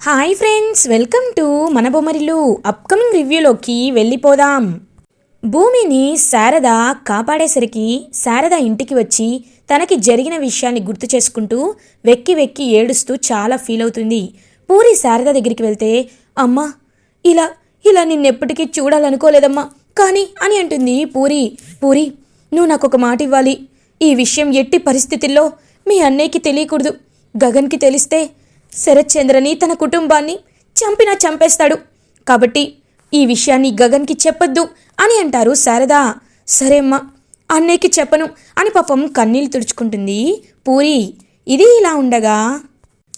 Hi friends welcome to మన Bommarillu upcoming రివ్యూలోకి వెళ్ళిపోదాం. భూమిని శారద కాపాడేసరికి శారద ఇంటికి వచ్చి తనకి జరిగిన విషయాన్ని గుర్తు చేసుకుంటూ వెక్కి వెక్కి ఏడుస్తూ చాలా ఫీల్ అవుతుంది. పూరి శారద దగ్గరికి వెళ్తే అమ్మా ఇలా ఇలా నిన్నెప్పటికీ చూడాలనుకోలేదమ్మా కానీ అని అంటుంది పూరి. పూరి నువ్వు నాకు ఒక మాట ఇవ్వాలి. ఈ విషయం ఎట్టి పరిస్థితుల్లో మీ అన్నయ్యకి తెలియకూడదు. గగన్కి తెలిస్తే శరత్చంద్రని తన కుటుంబాన్ని చంపినా చంపేస్తాడు. కాబట్టి ఈ విషయాన్ని గగన్కి చెప్పొద్దు అని అంటారు శారదా. సరే అమ్మా అన్నయ్యకి చెప్పను అని పాపం కన్నీళ్ళు తుడుచుకుంటుంది పూరి. ఇది ఇలా ఉండగా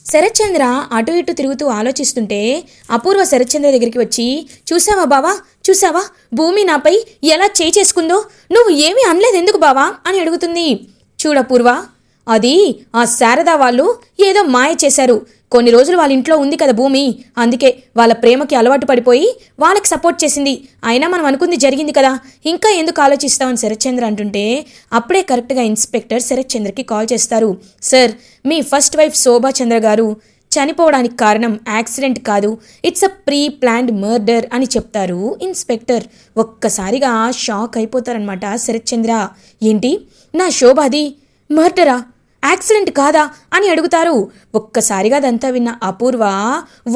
శరత్చంద్ర అటు ఇటు తిరుగుతూ ఆలోచిస్తుంటే అపూర్వ శరత్చంద్ర దగ్గరికి వచ్చి చూసావా బావా? చూసావా భూమి నాపై ఎలా చేయి చేసుకుందో? నువ్వు ఏమీ అనలేదు ఎందుకు బావా? అని అడుగుతుంది. చూడపూర్వ అది ఆ శారదా వాళ్ళు ఏదో మాయ చేశారు. కొన్ని రోజులు వాళ్ళ ఇంట్లో ఉంది కదా భూమి. అందుకే వాళ్ళ ప్రేమకి అలవాటు పడిపోయి వాళ్ళకి సపోర్ట్ చేసింది. అయినా మనం అనుకుంది జరిగింది కదా. ఇంకా ఎందుకు ఆలోచిస్తామని శరత్చంద్ర అంటుంటే అప్పుడే కరెక్ట్గా ఇన్స్పెక్టర్ శరత్చంద్రకి కాల్ చేస్తారు. సార్ మీ ఫస్ట్ వైఫ్ శోభా చంద్ర గారు చనిపోవడానికి కారణం యాక్సిడెంట్ కాదు. It's a pre planned murder అని చెప్తారు ఇన్స్పెక్టర్ ఒక్కసారిగా షాక్ అయిపోతారనమాట శరత్చంద్ర. ఏంటి? నా శోభాది మర్డరా యాక్సిడెంట్ కాదా అని అడుగుతారు. ఒక్కసారిగా అదంతా విన్న అపూర్వ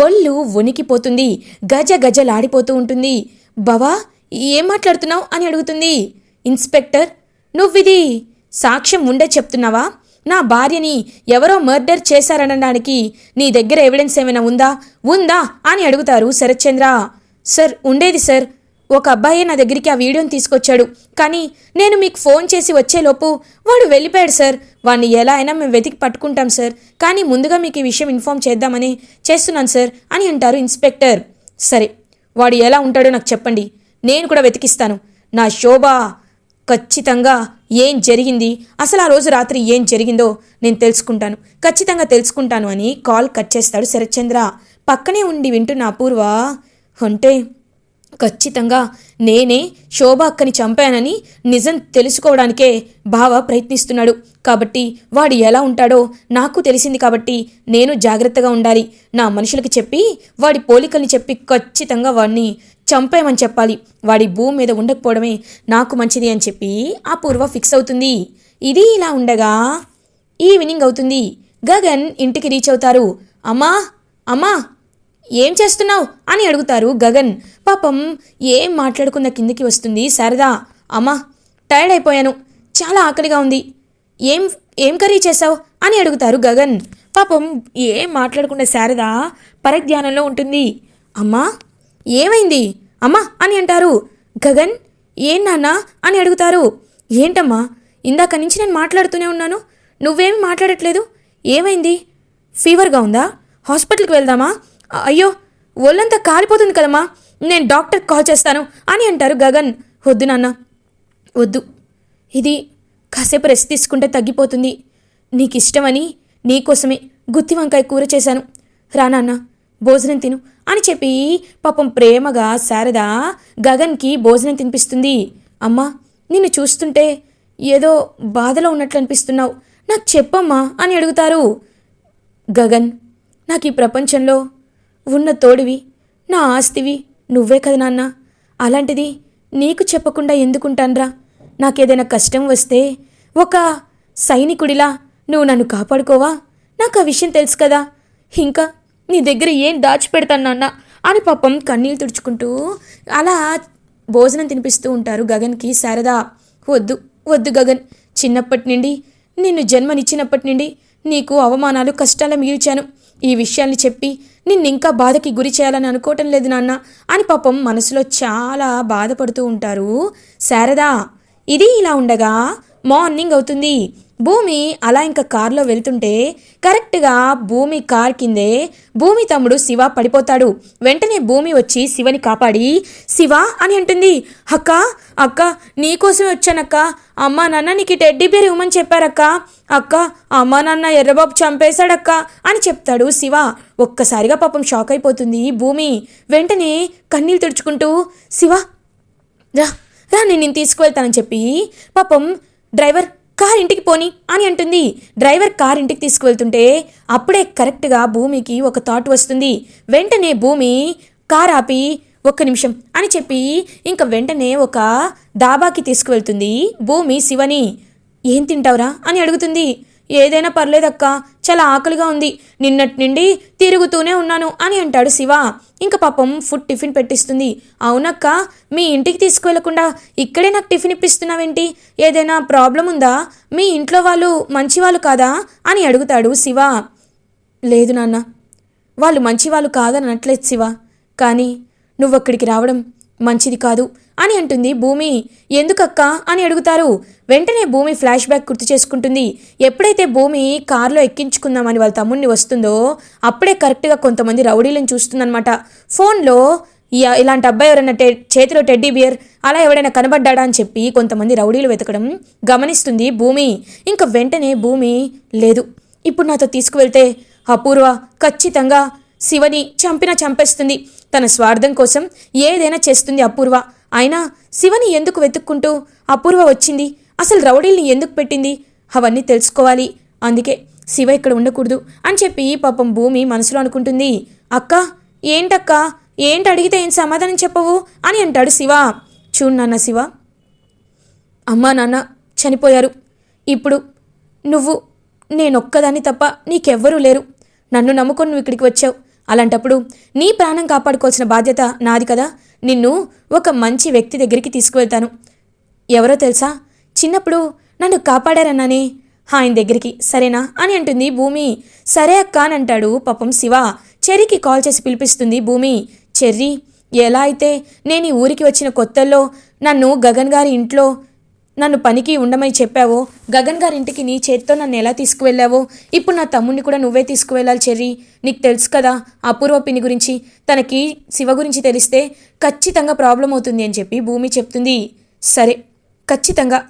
ఒళ్ళు వణికిపోతుంది. గజ గజలాడిపోతూ ఉంటుంది. బావా ఏం మాట్లాడుతున్నావు అని అడుగుతుంది. ఇన్స్పెక్టర్ నువ్విది సాక్ష్యం ఉండే చెప్తున్నావా? నా భార్యని ఎవరో మర్డర్ చేశారనడానికి నీ దగ్గర ఎవిడెన్స్ ఏమైనా ఉందా? ఉందా? అని అడుగుతారు శరత్చంద్ర. సార్ ఉండేది సార్. ఒక అబ్బాయి నా దగ్గరికి ఆ వీడియోని తీసుకొచ్చాడు. కానీ నేను మీకు ఫోన్ చేసి వచ్చేలోపు వాడు వెళ్ళిపోయాడు సార్. వాడిని ఎలా అయినా మేము వెతికి పట్టుకుంటాం సార్. కానీ ముందుగా మీకు ఈ విషయం ఇన్ఫామ్ చేద్దామని చేస్తున్నాను సార్ అని అంటారు ఇన్స్పెక్టర్. సరే వాడు ఎలా ఉంటాడో నాకు చెప్పండి. నేను కూడా వెతికిస్తాను. నా శోభ ఖచ్చితంగా ఏం జరిగింది? అసలు ఆ రోజు రాత్రి ఏం జరిగిందో నేను తెలుసుకుంటాను. ఖచ్చితంగా తెలుసుకుంటాను అని కాల్ కట్ చేస్తాడు శరత్చంద్ర. పక్కనే ఉండి వింటున్న అపూర్వ అంటే ఖచ్చితంగా నేనే శోభ అక్కని చంపానని నిజం తెలుసుకోవడానికే బావ ప్రయత్నిస్తున్నాడు. కాబట్టి వాడు ఎలా ఉంటాడో నాకు తెలిసింది కాబట్టి నేను జాగ్రత్తగా ఉండాలి. నా మనుషులకి చెప్పి వాడి పోలికల్ని చెప్పి ఖచ్చితంగా వాడిని చంపేమని చెప్పాలి. వాడి భూమి మీద ఉండకపోవడమే నాకు మంచిది అని చెప్పి ఆ పూర్వ ఫిక్స్ అవుతుంది. ఇది ఇలా ఉండగా ఈవినింగ్ అవుతుంది. గగన్ ఇంటికి రీచ్ అవుతారు. అమ్మా అమ్మా ఏం చేస్తున్నావు? అని అడుగుతారు గగన్. పాపం ఏం మాట్లాడుకున్న కిందకి వస్తుంది శారదా. అమ్మా టైర్డ్ అయిపోయాను. చాలా ఆకలిగా ఉంది. ఏం ఏం కర్రీ చేసావు అని అడుగుతారు గగన్. పాపం ఏం మాట్లాడకుండా శారద పరధ్యానంలో ఉంటుంది. అమ్మా ఏమైంది? అమ్మా అని అంటారు. గగన్ ఏం నాన్న? అని అడుగుతారు. ఏంటమ్మా ఇందాక నుంచి నేను మాట్లాడుతూనే ఉన్నాను. నువ్వేమి మాట్లాడట్లేదు? ఏమైంది? ఫీవర్గా ఉందా? హాస్పిటల్కి వెళ్దామా? అయ్యో ఒళ్ళంతా కాలిపోతుంది కదమ్మా. నేను డాక్టర్కి కాల్ చేస్తాను అని అంటారు గగన్. వద్దు నాన్న. వద్దు. ఇది కాసేపు రెస్ట్ తీసుకుంటే తగ్గిపోతుంది. నీకు ఇష్టమని నీకోసమే గుత్తి వంకాయ కూర చేశాను. రా నాన్న భోజనం తిను అని చెప్పి పాపం ప్రేమగా శారద గగన్కి భోజనం తినిపిస్తుంది. అమ్మా నిన్ను చూస్తుంటే ఏదో బాధలో ఉన్నట్లు అనిపిస్తున్నావు. నాకు చెప్పమ్మా అని అడుగుతారు. గగన్ నాకు ఈ ప్రపంచంలో ఉన్న తోడివి నా ఆస్తివి నువ్వే కదా నాన్న. అలాంటిది నీకు చెప్పకుండా ఎందుకుంటాన్రా? నాకేదైనా కష్టం వస్తే ఒక సైనికుడిలా నువ్వు నన్ను కాపాడుకోవా? నాకు ఆ విషయం తెలుసు కదా. ఇంకా నీ దగ్గర ఏం దాచిపెడతాను నాన్న? అని పాపం కన్నీళ్ళు తుడుచుకుంటూ అలా భోజనం తినిపిస్తూ ఉంటారు గగన్కి. శారదా వద్దు వద్దు గగన్. చిన్నప్పటి నుండి నిన్ను జన్మనిచ్చినప్పటి నుండి నీకు అవమానాలు కష్టాలు మిగిల్చాను. ఈ విషయాన్ని చెప్పి నిన్నింకా బాధకి గురి చేయాలని అనుకోవటం లేదు నాన్న అని పాపం మనసులో చాలా బాధపడుతూ ఉంటారు. శారదా ఇది ఇలా ఉండగా మార్నింగ్ అవుతుంది. భూమి అలా ఇంకా కారులో వెళ్తుంటే కరెక్ట్గా భూమి కార్ కిందే భూమి తమ్ముడు శివ పడిపోతాడు. వెంటనే భూమి వచ్చి శివని కాపాడి శివ అని అంటుంది. అక్క అక్క నీకోసమే వచ్చానక్క. అమ్మా నాన్న నీకు టెడ్డీ బేర్ ఇవ్వమని చెప్పారక్క. అక్క అమ్మా నాన్న ఎర్రబాబు చంపేశాడక్క అని చెప్తాడు శివ. ఒక్కసారిగా పాపం షాక్ అయిపోతుంది భూమి. వెంటనే కన్నీళ్ళు తుడుచుకుంటూ శివ రా రా నేను నేను తీసుకువెళ్తానని చెప్పి పాపం డ్రైవర్ కార్ ఇంటికి పోని అని అంటుంది. డ్రైవర్ కార్ ఇంటికి తీసుకువెళ్తుంటే అప్పుడే కరెక్ట్గా భూమికి ఒక థాట్ వస్తుంది. వెంటనే భూమి కార్ ఆపి ఒక్క నిమిషం అని చెప్పి ఇంక వెంటనే ఒక దాబాకి తీసుకువెళ్తుంది భూమి శివని. ఏం తింటావురా? అని అడుగుతుంది. ఏదైనా పర్లేదక్క చాలా ఆకలిగా ఉంది. నిన్నటి నుండి తిరుగుతూనే ఉన్నాను అని అంటాడు శివ. ఇంకా పాపం ఫుడ్ టిఫిన్ పెట్టిస్తుంది. అవునక్క మీ ఇంటికి తీసుకువెళ్ళకుండా ఇక్కడే నాకు టిఫిన్ ఇప్పిస్తున్నావేంటి? ఏదైనా ప్రాబ్లం ఉందా? మీ ఇంట్లో వాళ్ళు మంచివాళ్ళు కాదా? అని అడుగుతాడు శివ. లేదు నాన్న వాళ్ళు మంచివాళ్ళు కాదని అనట్లేదు శివ. కానీ నువ్వు అక్కడికి రావడం మంచిది కాదు. అని అంటుంది భూమి. ఎందుకక్క? అని అడుగుతారు. వెంటనే భూమి ఫ్లాష్ బ్యాక్ గుర్తు చేసుకుంటుంది. ఎప్పుడైతే భూమి కారులో ఎక్కించుకుందామని వాళ్ళ తమ్ముడిని వస్తుందో అప్పుడే కరెక్ట్గా కొంతమంది రౌడీలను చూస్తుందనమాట ఫోన్లో ఇలాంటి అబ్బాయి ఎవరైనా టె చేతిలో టెడ్డీ బియర్ అలా ఎవడైనా కనబడ్డాడా? అని చెప్పి కొంతమంది రౌడీలు వెతకడం గమనిస్తుంది భూమి. ఇంకా వెంటనే భూమి లేదు ఇప్పుడు నాతో తీసుకువెళ్తే అపూర్వ ఖచ్చితంగా శివని చంపినా చంపేస్తుంది. తన స్వార్థం కోసం ఏదైనా చేస్తుంది అపూర్వ. అయినా శివని ఎందుకు వెతుక్కుంటూ అపూర్వ వచ్చింది? అసలు రౌడీల్ని ఎందుకు పెట్టింది? అవన్నీ తెలుసుకోవాలి. అందుకే శివ ఇక్కడ ఉండకూడదు అని చెప్పి పాపం భూమి మనసులో అనుకుంటుంది. అక్క ఏంటక్క? ఏంటి అడిగితే ఏం సమాధానం చెప్పవు? అని అంటాడు శివ. చూడు నాన్న శివ. అమ్మా నాన్న చనిపోయారు. ఇప్పుడు నువ్వు నేనొక్కదాన్ని తప్ప నీకెవ్వరూ లేరు. నన్ను నమ్ముకొని నువ్వు ఇక్కడికి వచ్చావు. అలాంటప్పుడు నీ ప్రాణం కాపాడుకోవాల్సిన బాధ్యత నాది కదా. నిన్ను ఒక మంచి వ్యక్తి దగ్గరికి తీసుకువెళ్తాను. ఎవరో తెలుసా? చిన్నప్పుడు నన్ను కాపాడారన్నానే. ఆయన దగ్గరికి సరేనా? అని అంటుంది భూమి. సరే అక్క అని అంటాడు పాపం శివ. చెర్రీకి కాల్ చేసి పిలిపిస్తుంది భూమి. చెర్రీ ఎలా అయితే నేను ఈ ఊరికి వచ్చిన కొత్తల్లో నన్ను గగన్ గారి ఇంట్లో నన్ను పనికి ఉండమని చెప్పావో. గగన్ గారి ఇంటికి నీ చేతితో నన్ను ఎలా తీసుకువెళ్ళావో? ఇప్పుడు నా తమ్ముడిని కూడా నువ్వే తీసుకువెళ్ళాలి చెర్రీ. నీకు తెలుసు కదా అపూర్వ పిని గురించి. తనకి శివ గురించి తెలిస్తే ఖచ్చితంగా ప్రాబ్లం అవుతుంది అని చెప్పి భూమి చెప్తుంది. సరే ఖచ్చితంగా.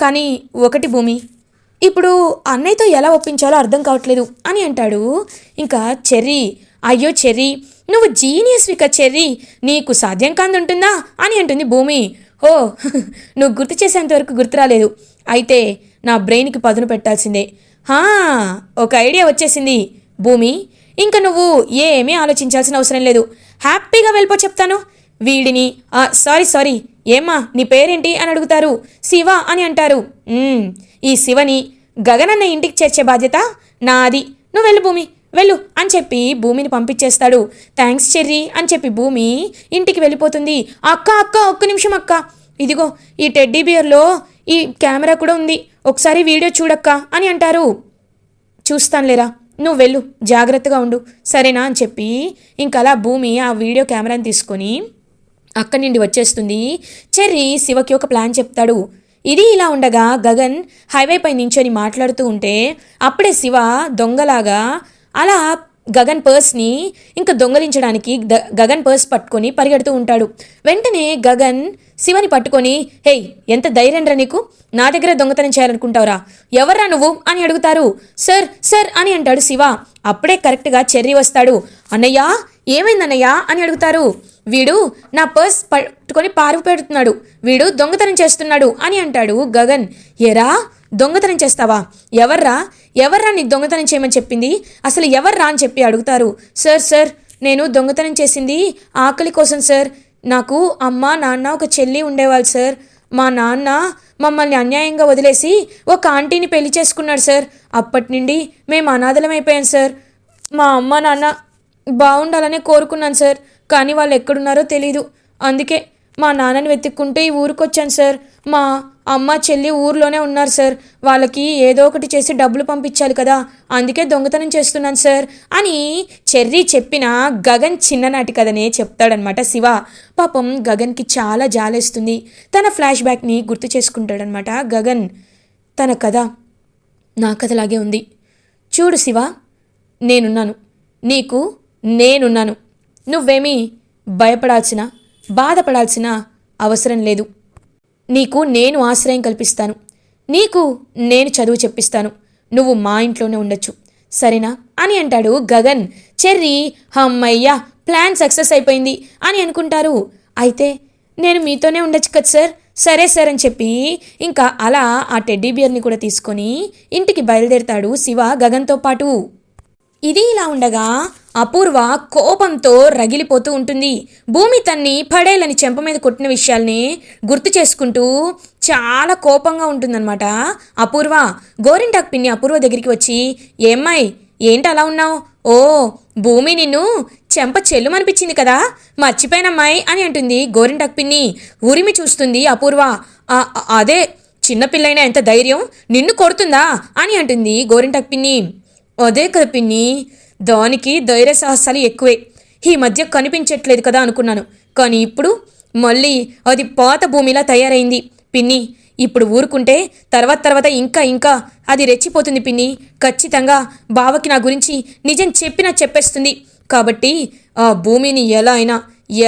కానీ ఒకటి భూమి ఇప్పుడు అన్నయ్యతో ఎలా ఒప్పించాలో అర్థం కావట్లేదు అని అంటాడు. ఇంకా చెర్రీ అయ్యో చెర్రీ నువ్వు జీనియస్ విక చెర్రీ? నీకు సాధ్యం కాంది ఉంటుందా అని అంటుంది భూమి. ఓ నువ్వు గుర్తు చేసేంతవరకు గుర్తురాలేదు గుర్తు రాలేదు. అయితే నా బ్రెయిన్కి పదును పెట్టాల్సిందే. హా ఒక ఐడియా వచ్చేసింది. భూమి ఇంకా నువ్వు ఏమీ ఆలోచించాల్సిన అవసరం లేదు. హ్యాపీగా వెళ్ళిపో చెప్తాను. వీడిని సారీ సారీ ఏమ్మా నీ పేరేంటి అని అడుగుతారు. శివ అని అంటారు. ఈ శివని గగనన్న ఇంటికి చేర్చే బాధ్యత నాది. నువ్వు వెళ్ళు భూమి. వెళ్ళు అని చెప్పి భూమిని పంపించేస్తాడు. థ్యాంక్స్ చెర్రీ అని చెప్పి భూమి ఇంటికి వెళ్ళిపోతుంది. అక్క అక్క ఒక్క నిమిషం అక్క. ఇదిగో ఈ టెడ్డీ బియర్లో ఈ కెమెరా కూడా ఉంది. ఒకసారి వీడియో చూడక్క అని అంటారు. చూస్తానులేరా నువ్వు వెళ్ళు జాగ్రత్తగా ఉండు. సరేనా అని చెప్పి ఇంకలా భూమి ఆ వీడియో కెమెరాని తీసుకొని అక్కడి నుండి వచ్చేస్తుంది. చెర్రీ శివకి ఒక ప్లాన్ చెప్తాడు. ఇది ఇలా ఉండగా గగన్ హైవే పై నించొని మాట్లాడుతూ ఉంటే అప్పుడే శివ దొంగలాగా అలా గగన్ పర్స్ని ఇంకా దొంగలించడానికి గగన్ పర్స్ పట్టుకొని పరిగెడుతూ ఉంటాడు. వెంటనే గగన్ శివని పట్టుకొని హేయ్ ఎంత ధైర్యం రా నీకు? నా దగ్గర దొంగతనం చేయాలనుకుంటావురా. ఎవర్రా నువ్వు? అని అడుగుతారు. సర్ సార్ అని అంటాడు శివ. అప్పుడే కరెక్ట్గా చెర్రీ వస్తాడు. అన్నయ్య ఏమైందన్నయ్యా అని అడుగుతారు. వీడు నా పర్స్ పట్టుకొని పారిపెడుతున్నాడు వీడు దొంగతనం చేస్తున్నాడు అని అంటాడు గగన్. ఎరా దొంగతనం చేస్తావా? ఎవర్రా? ఎవర్రా నీకు దొంగతనం చేయమని చెప్పింది? అసలు ఎవర్రా అని చెప్పి అడుగుతారు. సార్ సార్ నేను దొంగతనం చేసింది ఆకలి కోసం సార్. నాకు అమ్మ నాన్న ఒక చెల్లి ఉండేవాళ్ళు సార్. మా నాన్న మమ్మల్ని అన్యాయంగా వదిలేసి ఒక ఆంటీని పెళ్ళి చేసుకున్నాడు సార్. అప్పటి నుండి మేము అనాథలమైపోయాం సార్. మా అమ్మ నాన్న బాగుండాలనే కోరుకున్నాను సార్. కానీ వాళ్ళు ఎక్కడున్నారో తెలీదు. అందుకే మా నాన్నని వెతుక్కుంటే ఈ ఊరికి వచ్చాను సార్. మా అమ్మ చెల్లి ఊర్లోనే ఉన్నారు సార్. వాళ్ళకి ఏదో ఒకటి చేసి డబ్బులు పంపించాలి కదా. అందుకే దొంగతనం చేస్తున్నాను సార్. అని చెర్రీ చెప్పిన గగన్ చిన్ననాటి కథనే చెప్తాడనమాట శివ. పాపం గగన్కి చాలా జాలేస్తుంది. తన ఫ్లాష్ బ్యాక్ని గుర్తు చేసుకుంటాడనమాట గగన్. తన కథ నా కథలాగే ఉంది. చూడు శివ నేనున్నాను. నీకు నేనున్నాను. నువ్వేమీ భయపడాల్సిన బాధపడాల్సిన అవసరం లేదు. నీకు నేను ఆశ్రయం కల్పిస్తాను. నీకు నేను చదువు చెప్పిస్తాను. నువ్వు మా ఇంట్లోనే ఉండొచ్చు. సరేనా? అని అంటాడు గగన్. చెర్రీ హమ్మయ్యా ప్లాన్ సక్సెస్ అయిపోయింది అని అనుకుంటారు. అయితే నేను మీతోనే ఉండొచ్చు కదా సార్? సరే సార్ అని చెప్పి ఇంకా అలా ఆ టెడ్డీ బియర్ని కూడా తీసుకొని ఇంటికి బయలుదేరుతాడు శివ గగన్తో పాటు. ఇది ఇలా ఉండగా అపూర్వ కోపంతో రగిలిపోతూ ఉంటుంది. భూమి తన్ని పడేలని చెంప మీద కొట్టిన విషయాల్ని గుర్తు చేసుకుంటూ చాలా కోపంగా ఉంటుందన్నమాట. అపూర్వ గోరింటాక్ పిన్ని అపూర్వ దగ్గరికి వచ్చి ఏమ్మాయి ఏంటి అలా ఉన్నావు? ఓ భూమి నిన్ను చెంప చెల్లుమనిపించింది కదా? మర్చిపోయినమ్మాయి అని అంటుంది గోరింటాక్ పిన్ని. ఉరిమి చూస్తుంది అపూర్వ. అదే చిన్నపిల్లైనా ఎంత ధైర్యం? నిన్ను కొడుతుందా? అని అంటుంది గోరింటాక్ పిన్ని. అదే కదా పిన్ని దానికి ధైర్య సాహసాలు ఎక్కువే. ఈ మధ్య కనిపించట్లేదు కదా అనుకున్నాను. కానీ ఇప్పుడు మళ్ళీ అది పాత భూమిలా తయారైంది. పిన్ని ఇప్పుడు ఊరుకుంటే తర్వాత తర్వాత ఇంకా ఇంకా అది రెచ్చిపోతుంది పిన్ని. ఖచ్చితంగా బావకి నా గురించి నిజం చెప్పినా చెప్పేస్తుంది. కాబట్టి ఆ భూమిని ఎలా అయినా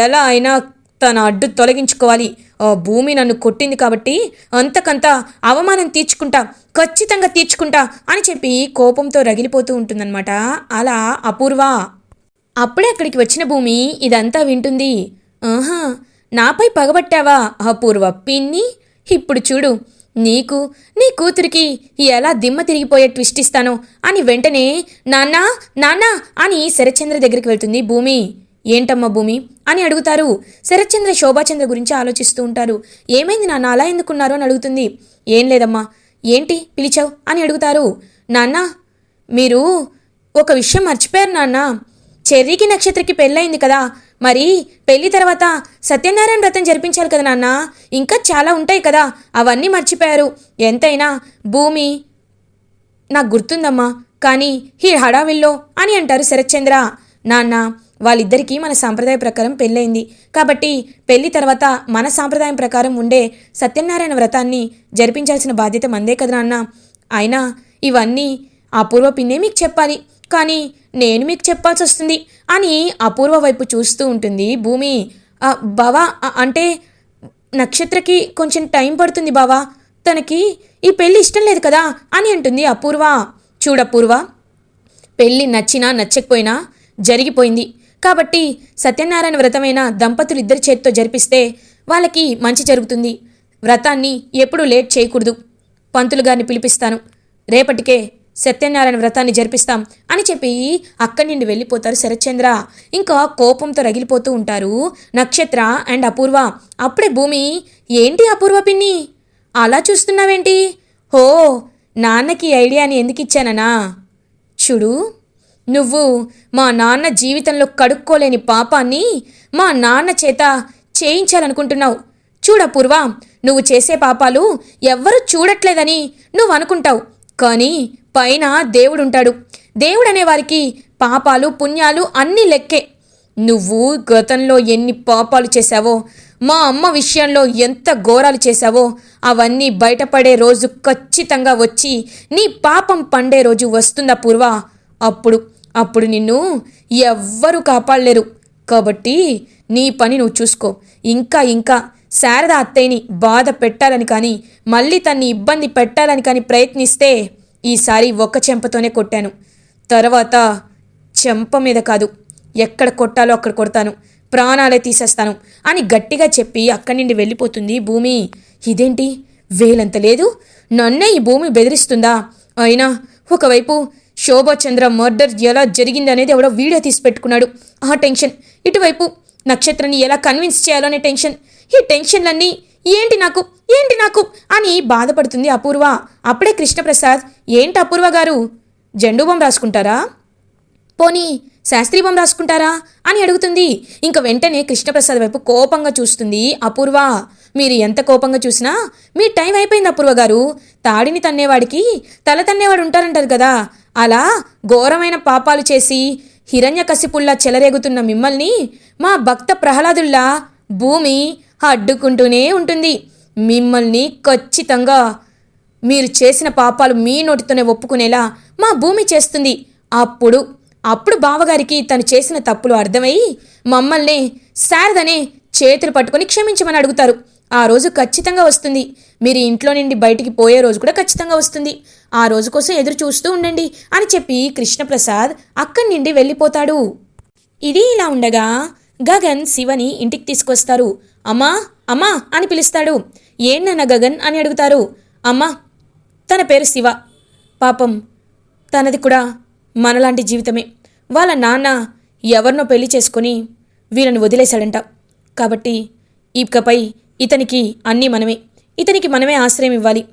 ఎలా అయినా తన అడ్డు తొలగించుకోవాలి. ఆ భూమి నన్ను కొట్టింది కాబట్టి అంతకంత అవమానం తీర్చుకుంటా ఖచ్చితంగా తీర్చుకుంటా అని చెప్పి కోపంతో రగిలిపోతూ ఉంటుందన్నమాట. అలా అపూర్వ. అప్పుడే అక్కడికి వచ్చిన భూమి ఇదంతా వింటుంది. ఆహా నాపై పగబట్టావా అపూర్వ పిన్ని? ఇప్పుడు చూడు నీకు నీ కూతురికి ఎలా దిమ్మ తిరిగిపోయే ట్విస్ట్ ఇస్తానో అని వెంటనే నాన్నా నాన్నా అని శరచంద్ర దగ్గరికి వెళ్తుంది భూమి. ఏంటమ్మా భూమి? అని అడుగుతారు. శరత్చంద్ర శోభాచంద్ర గురించి ఆలోచిస్తూ ఉంటారు. ఏమైంది నాన్న అలా ఎందుకున్నారు? అని అడుగుతుంది. ఏం లేదమ్మా. ఏంటి? పిలిచావు? అని అడుగుతారు. నాన్న మీరు ఒక విషయం మర్చిపోయారు నాన్న. చెర్రీకి నక్షత్రకి పెళ్ళయింది కదా. మరి పెళ్ళి తర్వాత సత్యనారాయణ వ్రతం జరిపించాలి కదా నాన్న. ఇంకా చాలా ఉంటాయి కదా. అవన్నీ మర్చిపోయారు. ఎంతైనా భూమి నాకు గుర్తుందమ్మా. కానీ హీ హడావిల్లో అని అంటారు శరత్చంద్ర. నాన్న వాళ్ళిద్దరికీ మన సాంప్రదాయ ప్రకారం పెళ్ళైంది కాబట్టి పెళ్ళి తర్వాత మన సాంప్రదాయం ప్రకారం ఉండే సత్యనారాయణ వ్రతాన్ని జరిపించాల్సిన బాధ్యత మందే కదా నాన్న. అయినా ఇవన్నీ అపూర్వ పిన్నే మీకు చెప్పాలి. కానీ నేను మీకు చెప్పాల్సి వస్తుంది అని అపూర్వ వైపు చూస్తూ ఉంటుంది భూమి. బావా అంటే నక్షత్రకి కొంచెం టైం పడుతుంది బావా. తనకి ఈ పెళ్ళి ఇష్టం లేదు కదా అని అంటుంది అపూర్వ. చూడపూర్వ పెళ్ళి నచ్చినా నచ్చకపోయినా జరిగిపోయింది. కాబట్టి సత్యనారాయణ వ్రతమైన దంపతులు ఇద్దరి చేతితో జరిపిస్తే వాళ్ళకి మంచి జరుగుతుంది. వ్రతాన్ని ఎప్పుడూ లేట్ చేయకూడదు. పంతులు గారిని పిలిపిస్తాను. రేపటికే సత్యనారాయణ వ్రతాన్ని జరిపిస్తాం అని చెప్పి అక్కడి నుండి వెళ్ళిపోతారు శరత్చంద్ర. ఇంకా కోపంతో రగిలిపోతూ ఉంటారు నక్షత్ర అండ్ అపూర్వ. అప్పుడే భూమి ఏంటి అపూర్వ పిన్ని? అలా చూస్తున్నావేంటి? హో నాన్నకి ఐడియాని ఎందుకు ఇచ్చాననా? చూడు నువ్వు మా నాన్న జీవితంలో కడుక్కోలేని పాపాన్ని మా నాన్న చేత చేయించాలనుకుంటున్నావు. చూడ పూర్వ నువ్వు చేసే పాపాలు ఎవ్వరూ చూడట్లేదని నువ్వు అనుకుంటావు. కానీ పైన దేవుడుంటాడు. దేవుడనే వారికి పాపాలు పుణ్యాలు అన్నీ లెక్కే. నువ్వు గతంలో ఎన్ని పాపాలు చేశావో మా అమ్మ విషయంలో ఎంత ఘోరాలు చేశావో అవన్నీ బయటపడే రోజు ఖచ్చితంగా వచ్చి నీ పాపం పండే రోజు వస్తుందా పూర్వ? అప్పుడు అప్పుడు నిన్ను ఎవ్వరూ కాపాడలేరు. కాబట్టి నీ పని నువ్వు చూసుకో. ఇంకా ఇంకా శారద అత్తయ్యని బాధ పెట్టాలని కానీ మళ్ళీ తన్ని ఇబ్బంది పెట్టాలని కానీ ప్రయత్నిస్తే ఈసారి ఒక్క చెంపతోనే కొట్టాను. తర్వాత చెంప మీద కాదు ఎక్కడ కొట్టాలో అక్కడ కొడతాను. ప్రాణాలే తీసేస్తాను అని గట్టిగా చెప్పి అక్కడి నుండి వెళ్ళిపోతుంది భూమి. ఇదేంటి? వేలంత లేదు. నన్నే ఈ భూమి బెదిరిస్తుందా? అయినా ఒకవైపు శోభాచంద్ర మర్డర్ ఎలా జరిగింది అనేది ఎవడో వీడియో తీసి పెట్టుకున్నాడు. ఆ టెన్షన్. ఇటువైపు నక్షత్రాన్ని ఎలా కన్విన్స్ చేయాలనే టెన్షన్. ఈ టెన్షన్లన్నీ ఏంటి నాకు? ఏంటి నాకు? అని బాధపడుతుంది అపూర్వ. అప్పుడే కృష్ణప్రసాద్ ఏంటి అపూర్వ గారు? జెండూబం రాసుకుంటారా? పోనీ శాస్త్రీబం రాసుకుంటారా? అని అడుగుతుంది. ఇంక వెంటనే కృష్ణప్రసాద్ వైపు కోపంగా చూస్తుంది అపూర్వ. మీరు ఎంత కోపంగా చూసినా మీ టైం అయిపోయింది అపూర్వ గారు. తాడిని తన్నేవాడికి తల తన్నేవాడు ఉంటారంటారు కదా. అలా ఘోరమైన పాపాలు చేసి హిరణ్యకశిపుల్లా చెలరేగుతున్న మిమ్మల్ని మా భక్త ప్రహ్లాదుల్లా భూమి అడ్డుకుంటూనే ఉంటుంది. మిమ్మల్ని ఖచ్చితంగా మీరు చేసిన పాపాలు మీ నోటితోనే ఒప్పుకునేలా మా భూమి చేస్తుంది. అప్పుడు అప్పుడు బావగారికి తను చేసిన తప్పులు అర్థమై మమ్మల్ని శారదనే చేతులు పట్టుకొని క్షమించమని అడుగుతారు. ఆ రోజు ఖచ్చితంగా వస్తుంది. మీరు ఇంట్లో నుండి బయటికి పోయే రోజు కూడా ఖచ్చితంగా వస్తుంది. ఆ రోజు కోసం ఎదురు చూస్తూ ఉండండి అని చెప్పి కృష్ణప్రసాద్ అక్కడి నుండి వెళ్ళిపోతాడు. ఇది ఇలా ఉండగా గగన్ శివని ఇంటికి తీసుకొస్తారు. అమ్మా అమ్మా అని పిలుస్తాడు. ఏంటన్న గగన్ అని అడుగుతారు. అమ్మా తన పేరు శివ. పాపం తనది కూడా మనలాంటి జీవితమే. వాళ్ళ నాన్న ఎవరినో పెళ్ళి చేసుకొని వీళ్ళని వదిలేశాడంట. కాబట్టి ఇకపై ఇతనికి అన్నీ మనమే. ఇతనికి మనమే ఆశ్రయం ఇవ్వాలి.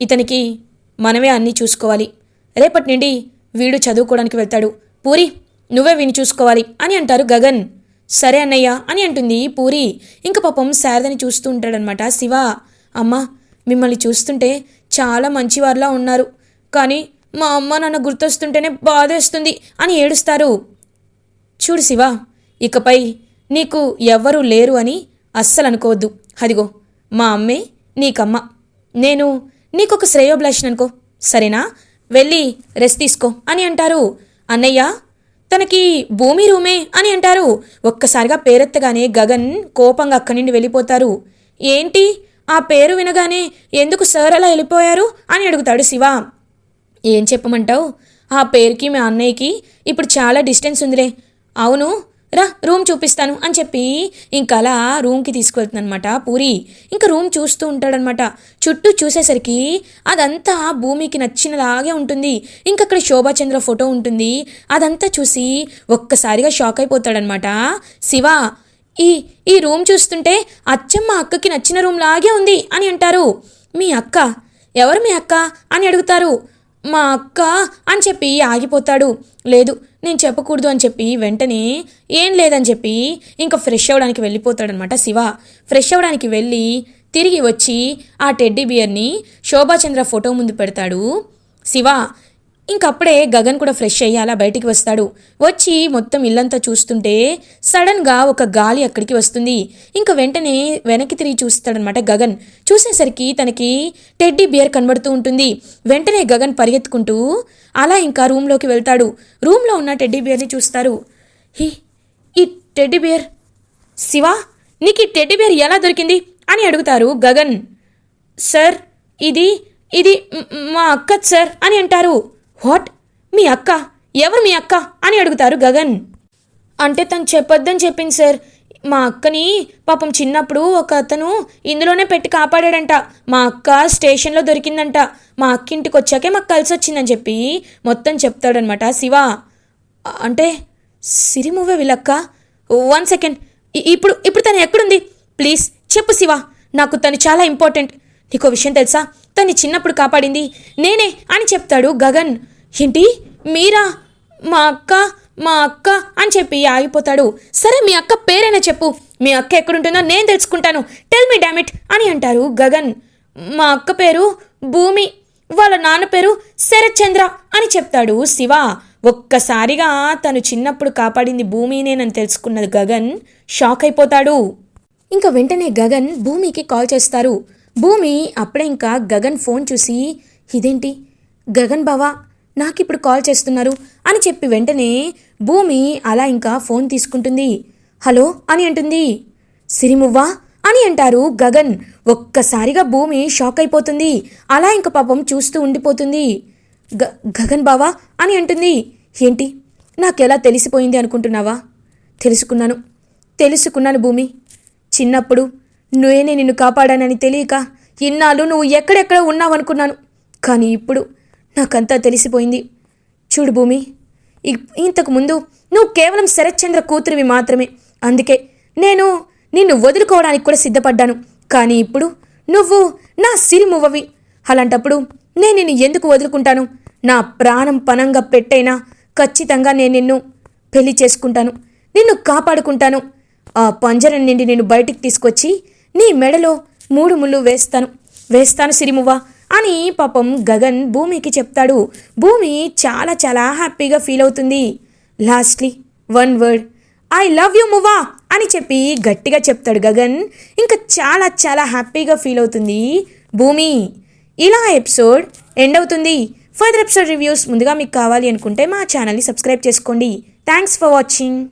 ఇతనికి మనమే అన్నీ చూసుకోవాలి. రేపటి నుండి వీడు చదువుకోవడానికి వెళ్తాడు. పూరి నువ్వే విని చూసుకోవాలి అని అంటారు గగన్. సరే అన్నయ్య అని అంటుంది పూరి. ఇంక పాపం శారదని చూస్తూ ఉంటాడనమాట శివ. అమ్మ మిమ్మల్ని చూస్తుంటే చాలా మంచివారిలా ఉన్నారు. కానీ మా అమ్మ నాన్న గుర్తొస్తుంటేనే బాధేస్తుంది అని ఏడుస్తారు. చూడు శివ ఇకపై నీకు ఎవ్వరూ లేరు అని అస్సలు అనుకోవద్దు అదిగో మా అమ్మే నీకమ్మ. నేను నీకొక శ్రేయోభిలాషిని అనుకో. సరేనా? వెళ్ళి రెస్ట్ తీసుకో అని అంటారు. అన్నయ్య తనకి భూమి రూమే అని అంటారు. ఒక్కసారిగా పేరెత్తగానే గగన్ కోపంగా అక్కడి నుండి వెళ్ళిపోతారు. ఏంటి? ఆ పేరు వినగానే ఎందుకు సార్ అలా వెళ్ళిపోయారు అని అడుగుతాడు శివ. ఏం చెప్పమంటావు? ఆ పేరుకి మీ అన్నయ్యకి ఇప్పుడు చాలా డిస్టెన్స్ ఉందిలే. అవును రా రూమ్ చూపిస్తాను అని చెప్పి ఇంకా అలా రూమ్కి తీసుకువెళ్తుందనమాట పూరి. ఇంకా రూమ్ చూస్తూ ఉంటాడనమాట చుట్టూ చూసేసరికి అదంతా భూమికి నచ్చినలాగే ఉంటుంది. ఇంకా అక్కడ శోభాచంద్ర ఫోటో ఉంటుంది. అదంతా చూసి ఒక్కసారిగా షాక్ అయిపోతాడనమాట శివ ఈ ఈ రూమ్ చూస్తుంటే అచ్చం మా అక్కకి నచ్చిన రూమ్ లాగే ఉంది అని అంటారు. మీ అక్క ఎవరు మీ అక్క అని అడుగుతారు. మా అక్క అని చెప్పి ఆగిపోతాడు. లేదు నేను చెప్పకూడదు అని చెప్పి వెంటనే ఏం లేదని చెప్పి ఇంకా ఫ్రెష్ అవ్వడానికి వెళ్ళిపోతాడనమాట శివ. ఫ్రెష్ అవ్వడానికి వెళ్ళి తిరిగి వచ్చి ఆ టెడ్డీ బియర్ని శోభాచంద్ర ఫోటో ముందు పెడతాడు. శివ ఇంకప్పుడే గగన్ కూడా ఫ్రెష్ అయ్యి అలా బయటికి వస్తాడు. వచ్చి మొత్తం ఇల్లంతా చూస్తుంటే సడన్గా ఒక గాలి అక్కడికి వస్తుంది. ఇంకా వెంటనే వెనక్కి తిరిగి చూస్తాడనమాట గగన్. చూసేసరికి తనకి టెడ్డీ బియర్ కనబడుతూ ఉంటుంది. వెంటనే గగన్ పరిగెత్తుకుంటూ అలా ఇంకా రూమ్లోకి వెళ్తాడు. రూమ్లో ఉన్న టెడ్డీ బియర్ని చూస్తారు. హీ ఈ టెడ్డీ బియర్? శివ నీకు ఈ టెడ్డీ బియర్ ఎలా దొరికింది? అని అడుగుతారు గగన్. సార్ ఇది ఇది మా అక్క సార్ అని అంటారు. వాట్? మీ అక్క? ఎవరు మీ అక్క? అని అడుగుతారు గగన్. అంటే తను చెప్పొద్దని చెప్పింది సార్. మా అక్కని పాపం చిన్నప్పుడు ఒక అతను ఇందులోనే పెట్టి కాపాడాడంట. మా అక్క స్టేషన్లో దొరికిందంట. మా అక్క ఇంటికి వచ్చాకే మాకు కలిసి వచ్చిందని చెప్పి మొత్తం చెప్తాడనమాట. శివ అంటే సిరి మూవే వీళ్ళక్క? One second. ఇప్పుడు ఇప్పుడు తను ఎక్కడుంది? ప్లీజ్ చెప్పు శివ. నాకు తను చాలా ఇంపార్టెంట్. నీకో విషయం తెలుసా? తను చిన్నప్పుడు కాపాడింది నేనే అని చెప్తాడు గగన్. ఏంటి? మీరా? మా అక్క మా అక్క అని చెప్పి ఆగిపోతాడు. సరే మీ అక్క పేరైనా చెప్పు. మీ అక్క ఎక్కడుంటుందో నేను తెలుసుకుంటాను. టెల్ మీ డామిట్ అని అంటారు గగన్. మా అక్క పేరు భూమి వాళ్ళ నాన్న పేరు శరత్చంద్ర అని చెప్తాడు శివ. ఒక్కసారిగా తను చిన్నప్పుడు కాపాడింది భూమినేనని తెలుసుకున్నది గగన్. షాక్ అయిపోతాడు. ఇంకా వెంటనే గగన్ భూమికి కాల్ చేస్తారు. భూమి అప్పుడే ఇంకా గగన్ ఫోన్ చూసి ఇదేంటి? గగన్ బావా? నాకిప్పుడు కాల్ చేస్తున్నారు అని చెప్పి వెంటనే భూమి అలా ఇంకా ఫోన్ తీసుకుంటుంది. హలో అని అంటుంది. సిరిమువ్వా అని అంటారు గగన్. ఒక్కసారిగా భూమి షాక్ అయిపోతుంది. అలా ఇంక పాపం చూస్తూ ఉండిపోతుంది. గ గగన్ బావా అని అంటుంది. ఏంటి? నాకెలా తెలిసిపోయింది అనుకుంటున్నావా? తెలుసుకున్నాను. తెలుసుకున్నాను భూమి. చిన్నప్పుడు నేనే నిన్ను కాపాడానని తెలియక ఇన్నాళ్ళు నువ్వు ఎక్కడెక్కడ ఉన్నావనుకున్నాను. కానీ ఇప్పుడు నాకంతా తెలిసిపోయింది. చూడు భూమి ఇంతకు ముందు నువ్వు కేవలం శరత్చంద్ర కూతురివి మాత్రమే. అందుకే నేను నిన్ను వదులుకోవడానికి కూడా సిద్ధపడ్డాను. కానీ ఇప్పుడు నువ్వు నా సిరిమువ్వవి. అలాంటప్పుడు నేను నిన్ను ఎందుకు వదులుకుంటాను? నా ప్రాణం పనంగా పెట్టైనా ఖచ్చితంగా నేను నిన్ను పెళ్ళి చేసుకుంటాను. నిన్ను కాపాడుకుంటాను. ఆ పంజరం నుండి నేను బయటికి తీసుకొచ్చి నీ మెడలో మూడు ముళ్ళు వేస్తాను. వేస్తాను సిరిమువ్వ. అని పాపం గగన్ భూమికి చెప్తాడు. భూమి చాలా చాలా హ్యాపీగా ఫీల్ అవుతుంది. Lastly one word I love you Muvva? అని చెప్పి గట్టిగా చెప్తాడు గగన్. ఇంకా చాలా చాలా హ్యాపీగా ఫీల్ అవుతుంది భూమి. ఇలా ఎపిసోడ్ ఎండ్ అవుతుంది. ఫర్దర్ ఎపిసోడ్ రివ్యూస్ ముందుగా మీకు కావాలి అనుకుంటే మా ఛానల్ని సబ్స్క్రైబ్ చేసుకోండి. Thanks for watching.